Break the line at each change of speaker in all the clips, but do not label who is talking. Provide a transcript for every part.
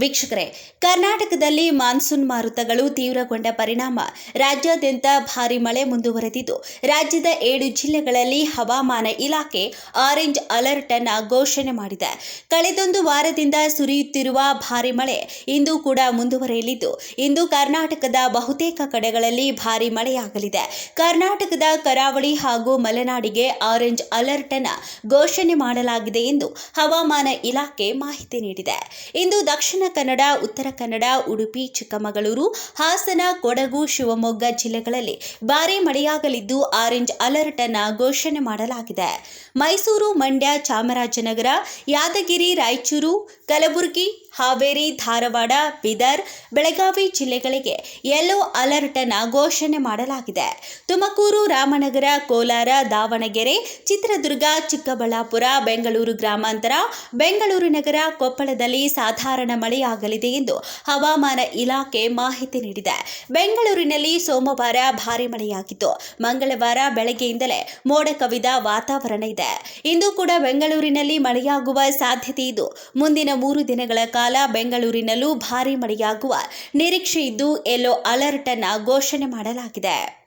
ವೀಕ್ಷಕರೇ, ಕರ್ನಾಟಕದಲ್ಲಿ ಮಾನ್ಸೂನ್ ಮಾರುತಗಳು ತೀವ್ರಗೊಂಡ ಪರಿಣಾಮ. ರಾಜ್ಯಾದ್ಯಂತ ಭಾರಿ ಮಳೆ ಮುಂದುವರೆದಿದ್ದು, ರಾಜ್ಯದ ಏಳು ಜಿಲ್ಲೆಗಳಲ್ಲಿ ಹವಾಮಾನ ಇಲಾಖೆ ಆರೆಂಜ್ ಅಲರ್ಟ್ ಅನ್ನು ಘೋಷಣೆ ಮಾಡಿದೆ. ಕಳೆದೊಂದು ವಾರದಿಂದ ಸುರಿಯುತ್ತಿರುವ ಭಾರಿ ಮಳೆ ಇಂದು ಕೂಡ ಮುಂದುವರೆಯಲಿದ್ದು, ಇಂದು ಕರ್ನಾಟಕದ ಬಹುತೇಕ ಕಡೆಗಳಲ್ಲಿ ಭಾರಿ ಮಳೆಯಾಗಲಿದೆ. ಕರ್ನಾಟಕದ ಕರಾವಳಿ ಹಾಗೂ ಮಲೆನಾಡಿಗೆ ಆರೆಂಜ್ ಅಲರ್ಟ್ ಅನ್ನು ಘೋಷಣೆ ಮಾಡಲಾಗಿದೆ ಎಂದು ಹವಾಮಾನ ಇಲಾಖೆ ಮಾಹಿತಿ ನೀಡಿದೆ. ಇಂದು ದಕ್ಷಿಣ ಕನ್ನಡ, ಉತ್ತರ ಕನ್ನಡ, ಉಡುಪಿ, ಚಿಕ್ಕಮಗಳೂರು, ಹಾಸನ, ಕೊಡಗು, ಶಿವಮೊಗ್ಗ ಜಿಲ್ಲೆಗಳಲ್ಲಿ ಭಾರೀ ಮಳೆಯಾಗಲಿದ್ದು ಆರೆಂಜ್ ಅಲರ್ಟ್ ಅನ್ನು ಘೋಷಣೆ ಮಾಡಲಾಗಿದೆ. ಮೈಸೂರು, ಮಂಡ್ಯ, ಚಾಮರಾಜನಗರ, ಯಾದಗಿರಿ, ರಾಯಚೂರು, ಕಲಬುರಗಿ, ಹಾವೇರಿ, ಧಾರವಾಡ, ಬೀದರ್, ಬೆಳಗಾವಿ ಜಿಲ್ಲೆಗಳಿಗೆ ಯೆಲ್ಲೋ ಅಲರ್ಟ್ ಅನ್ನು ಘೋಷಣೆ ಮಾಡಲಾಗಿದೆ. ತುಮಕೂರು, ರಾಮನಗರ, ಕೋಲಾರ, ದಾವಣಗೆರೆ, ಚಿತ್ರದುರ್ಗ, ಚಿಕ್ಕಬಳ್ಳಾಪುರ, ಬೆಂಗಳೂರು ಗ್ರಾಮಾಂತರ, ಬೆಂಗಳೂರು ನಗರ, ಕೊಪ್ಪಳದಲ್ಲಿ ಸಾಧಾರಣ ಮಳೆಯಾಗಲಿದೆ ಎಂದು ಹವಾಮಾನ ಇಲಾಖೆ ಮಾಹಿತಿ ನೀಡಿದೆ. ಬೆಂಗಳೂರಿನಲ್ಲಿ ಸೋಮವಾರ ಭಾರಿ ಮಳೆಯಾಗಿತ್ತು. ಮಂಗಳವಾರ ಬೆಳಗ್ಗೆಯಿಂದಲೇ ಮೋಡ ಕವಿದ ವಾತಾವರಣ ಇದೆ. ಇಂದು ಕೂಡ ಬೆಂಗಳೂರಿನಲ್ಲಿ ಮಳೆಯಾಗುವ ಸಾಧ್ಯತೆ ಇದ್ದು ಮುಂದಿನ ಮೂರು ದಿನಗಳ ಕಾಲ ಬೆಂಗಳೂರಿನಲ್ಲೂ ಭಾರಿ ಮಳೆಯಾಗುವ ನಿರೀಕ್ಷೆ ಇದ್ದು, ಯೆಲ್ಲೋ ಅಲರ್ಟ್ ಅನ್ನು ಘೋಷಣೆ ಮಾಡಲಾಗಿದೆ.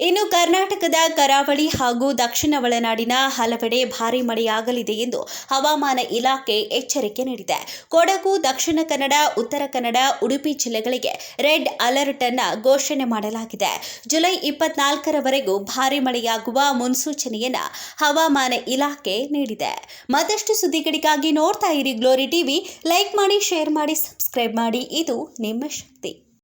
ಇನ್ನು ಕರ್ನಾಟಕದ ಕರಾವಳಿ ಹಾಗೂ ದಕ್ಷಿಣ ಒಳನಾಡಿನ ಹಲವೆಡೆ ಭಾರಿ ಮಳೆಯಾಗಲಿದೆ ಎಂದು ಹವಾಮಾನ ಇಲಾಖೆ ಎಚ್ಚರಿಕೆ ನೀಡಿದೆ. ಕೊಡಗು, ದಕ್ಷಿಣ ಕನ್ನಡ, ಉತ್ತರ ಕನ್ನಡ, ಉಡುಪಿ ಜಿಲ್ಲೆಗಳಿಗೆ ರೆಡ್ ಅಲರ್ಟ್ ಅನ್ನು ಘೋಷಣೆ ಮಾಡಲಾಗಿದೆ. ಜುಲೈ ಇಪ್ಪತ್ನಾಲ್ಕರವರೆಗೂ ಭಾರಿ ಮಳೆಯಾಗುವ ಮುನ್ಸೂಚನೆಯನ್ನು ಹವಾಮಾನ ಇಲಾಖೆ ನೀಡಿದೆ. ಮತ್ತಷ್ಟು ಸುದ್ದಿಗಳಿಗಾಗಿ ನೋಡ್ತಾ ಇರಿ ಗ್ಲೋರಿ ಟಿವಿ. ಲೈಕ್ ಮಾಡಿ, ಶೇರ್ ಮಾಡಿ, ಸಬ್ಸ್ಕ್ರೈಬ್ ಮಾಡಿ. ಇದು ನಿಮ್ಮ ಶಕ್ತಿ.